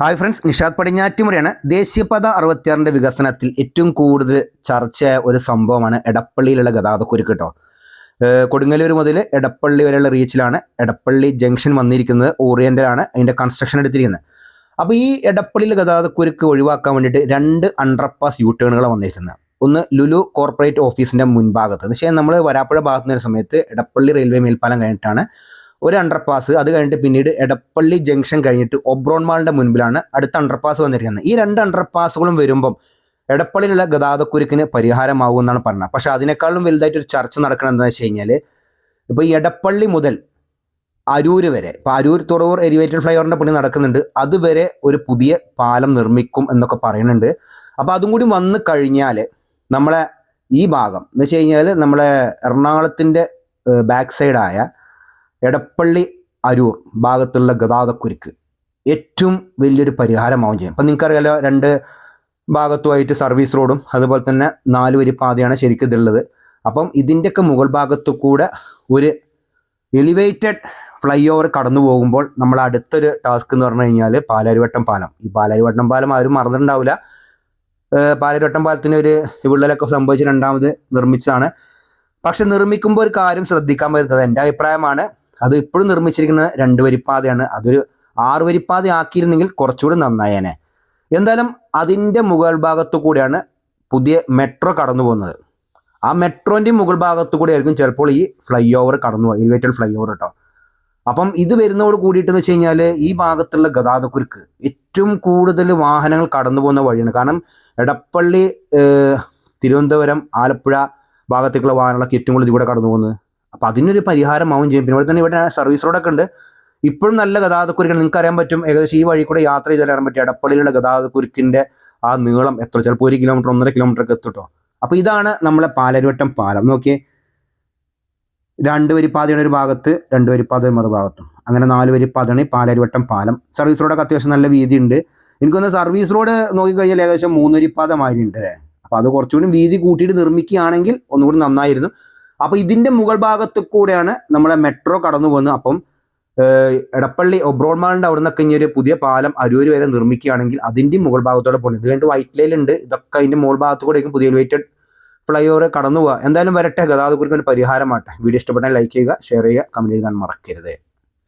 Hi friends Nishad പടിഞ്ഞാറ്റുമുറിയാണ്. ദേശീയപാത അറുപത്തിയാറിന്റെ വികസനത്തിൽ ഏറ്റവും കൂടുതൽ ചർച്ചയായ ഒരു സംഭവമാണ് എടപ്പള്ളിയിലുള്ള ഗതാഗതക്കുരുക്ക് കേട്ടോ. കൊടുങ്ങല്ലൂർ മുതൽ എടപ്പള്ളി വരെയുള്ള റീച്ചിലാണ് എടപ്പള്ളി ജംഗ്ഷൻ വന്നിരിക്കുന്നത്. ഓറിയന്റലാണ് അതിന്റെ കൺസ്ട്രക്ഷൻ എടുത്തിരിക്കുന്നത്. അപ്പോൾ ഈ എടപ്പള്ളിയിലെ ഗതാഗതക്കുരുക്ക് ഒഴിവാക്കാൻ വേണ്ടിയിട്ട് രണ്ട് അണ്ടർപാസ് യൂ വന്നിരിക്കുന്നത്. ഒന്ന് ലുലു കോർപ്പറേറ്റ് ഓഫീസിന്റെ മുൻഭാഗത്ത്. എന്ന് വെച്ചാൽ നമ്മൾ വരാപ്പുഴ ഭാഗത്ത് നിന്ന് സമയത്ത് എടപ്പള്ളി റെയിൽവേ മേൽപ്പാലം കഴിഞ്ഞിട്ടാണ് ഒരു അണ്ടർപാസ് അത് കഴിഞ്ഞിട്ട് പിന്നീട് എടപ്പള്ളി ജംഗ്ഷൻ കഴിഞ്ഞിട്ട് ഒബ്രോൺ മാളിന്റെ മുൻപിലാണ് അടുത്ത അണ്ടർപാസ് വന്നിരിക്കുന്നത്. ഈ രണ്ട് അണ്ടർപാസുകളും വരുമ്പം എടപ്പള്ളിയിലുള്ള ഗതാഗതക്കുരുക്കിന് പരിഹാരമാകും എന്നാണ് പറഞ്ഞത്. പക്ഷെ അതിനേക്കാളും വലുതായിട്ട് ഒരു ചർച്ച നടക്കണം എന്താണെന്ന് വെച്ച് കഴിഞ്ഞാൽ ഇപ്പോൾ ഈ എടപ്പള്ളി മുതൽ അരൂർ വരെ ഇപ്പൊ അരൂർ തുറവൂർ എലിവേറ്റഡ് ഫ്ലൈഓവറിന്റെ പണി നടക്കുന്നുണ്ട്. അതുവരെ ഒരു പുതിയ പാലം നിർമ്മിക്കും എന്നൊക്കെ പറയുന്നുണ്ട്. അപ്പോൾ അതും കൂടി വന്നു കഴിഞ്ഞാൽ നമ്മളെ ഈ ഭാഗം എന്ന് വെച്ച് കഴിഞ്ഞാൽ നമ്മളെ എറണാകുളത്തിന്റെ ബാക്ക് സൈഡായ എടപ്പള്ളി അരൂർ ഭാഗത്തുള്ള ഗതാഗതക്കുരുക്ക്. ഏറ്റവും വലിയൊരു പരിഹാരമാവും ചെയ്യും. അപ്പം നിങ്ങൾക്കറിയാലോ രണ്ട് ഭാഗത്തുമായിട്ട് സർവീസ് റോഡും അതുപോലെ തന്നെ നാല് വരി പാതയാണ് ശരിക്കും ഇതുള്ളത്. അപ്പം ഇതിന്റെയൊക്കെ മുകൾ ഭാഗത്തു കൂടെ ഒരു എലിവേറ്റഡ് ഫ്ലൈ ഓവർ കടന്നു പോകുമ്പോൾ നമ്മൾ അടുത്തൊരു ടാസ്ക് എന്ന് പറഞ്ഞു കഴിഞ്ഞാൽ പാലാരിവട്ടം പാലം. ഈ പാലാരിവട്ടം പാലം ആരും മറന്നിട്ടുണ്ടാവില്ല. പാലാരിവട്ടം പാലത്തിന് ഒരു വിള്ളലൊക്കെ സംഭവിച്ച് രണ്ടാമത് നിർമ്മിച്ചതാണ്. പക്ഷെ നിർമ്മിക്കുമ്പോൾ ഒരു കാര്യം ശ്രദ്ധിക്കാൻ പറ്റുന്നത്. എന്റെ അഭിപ്രായമാണ്. അത് ഇപ്പോഴും നിർമ്മിച്ചിരിക്കുന്ന രണ്ട് വരിപ്പാതയാണ്. അതൊരു ആറ് വരിപ്പാത ആക്കിയിരുന്നെങ്കിൽ കുറച്ചുകൂടി നന്നായേനെ. എന്തായാലും അതിന്റെ മുകൾ ഭാഗത്തു കൂടിയാണ് പുതിയ മെട്രോ കടന്നു പോകുന്നത്. ആ മെട്രോന്റെ മുകൾ ഭാഗത്തു കൂടി ആയിരിക്കും ചിലപ്പോൾ ഈ ഫ്ലൈ ഓവർ കടന്നു പോകുക എലിവേറ്റഡ് ഫ്ലൈ ഓവർ കേട്ടോ. അപ്പം ഇത് വരുന്നതോട് കൂടിയിട്ടെന്ന് വെച്ച് കഴിഞ്ഞാൽ ഈ ഭാഗത്തുള്ള ഗതാഗതക്കുരുക്ക് ഏറ്റവും കൂടുതൽ വാഹനങ്ങൾ കടന്നു പോകുന്ന വഴിയാണ്. കാരണം എടപ്പള്ളി തിരുവനന്തപുരം ആലപ്പുഴ ഭാഗത്തേക്കുള്ള വാഹനങ്ങളൊക്കെ ഏറ്റവും കൂടുതൽ ഇതിലൂടെ കടന്നു പോകുന്നത്. അപ്പം അതിനൊരു പരിഹാരമാവും ചെയ്യും. പിന്നെ ഇവിടെ തന്നെ ഇവിടെ സർവീസ് റോഡൊക്കെ ഉണ്ട്. ഇപ്പോഴും നല്ല ഗതാഗതക്കുരുക്കാണ് നിങ്ങൾക്ക് അറിയാൻ പറ്റും. ഏകദേശം ഈ വഴി കൂടെ യാത്ര ചെയ്താൽ അറിയാൻ പറ്റും എടപ്പള്ളിയിലുള്ള ഗതാഗതക്കുരുക്കിന്റെ ആ നീളം എത്ര. ചിലപ്പോൾ ഒരു കിലോമീറ്റർ ഒന്നര കിലോമീറ്റർ ഒക്കെ എത്തുട്ടോ. അപ്പോൾ ഇതാണ് നമ്മളെ പാലരുവട്ടം പാലം. നോക്കിയേ. രണ്ട് വരിപ്പാതയാണ് ഒരു ഭാഗത്ത് രണ്ട് വരിപ്പാത മറുഭാഗത്തും. അങ്ങനെ നാല് വരിപ്പാതയാണ് പാലരുവട്ടം പാലം. സർവീസ് റോഡൊക്കെ അത്യാവശ്യം നല്ല വീതി ഉണ്ട് എനിക്കൊന്ന് സർവീസ് റോഡ് നോക്കിക്കഴിഞ്ഞാൽ ഏകദേശം മൂന്ന് വരിപ്പാത മാതിരി ഉണ്ട് അല്ലേ? അപ്പോൾ അത് കുറച്ചുകൂടി വീതി കൂട്ടിയിട്ട് നിർമ്മിക്കുകയാണെങ്കിൽ ഒന്നുകൂടി നന്നായിരുന്നു. അപ്പോൾ ഇതിന്റെ മുകൾ ഭാഗത്ത് കൂടെയാണ് നമ്മളെ മെട്രോ കടന്നു പോകുന്നത്. അപ്പം എടപ്പള്ളി ഒബ്രോൺ മാളിന്റെ അവിടെ നിന്നൊക്കെ ഇനി ഒരു പുതിയ പാലം അരൂര് വരെ നിർമ്മിക്കുകയാണെങ്കിൽ അതിന്റെ മുകൾ ഭാഗത്തോടെ പോകുന്നത് ഇത് വൈറ്റ് ലൈൻ ഉണ്ട്. ഇതൊക്കെ അതിന്റെ മുകൾ ഭാഗത്ത് കൂടെ പുതിയ എലിവേറ്റഡ് ഫ്ലൈ ഓവർ കടന്നു പോവുക. എന്തായാലും വരട്ടെ ഗതാഗതക്കുറിക്ക് ഒരു പരിഹാരമാട്ടെ വീഡിയോ ഇഷ്ടപ്പെട്ടാൽ ലൈക്ക് ചെയ്യുക ഷെയർ ചെയ്യുക കമന്റ് എഴുതാൻ മറക്കരുത്.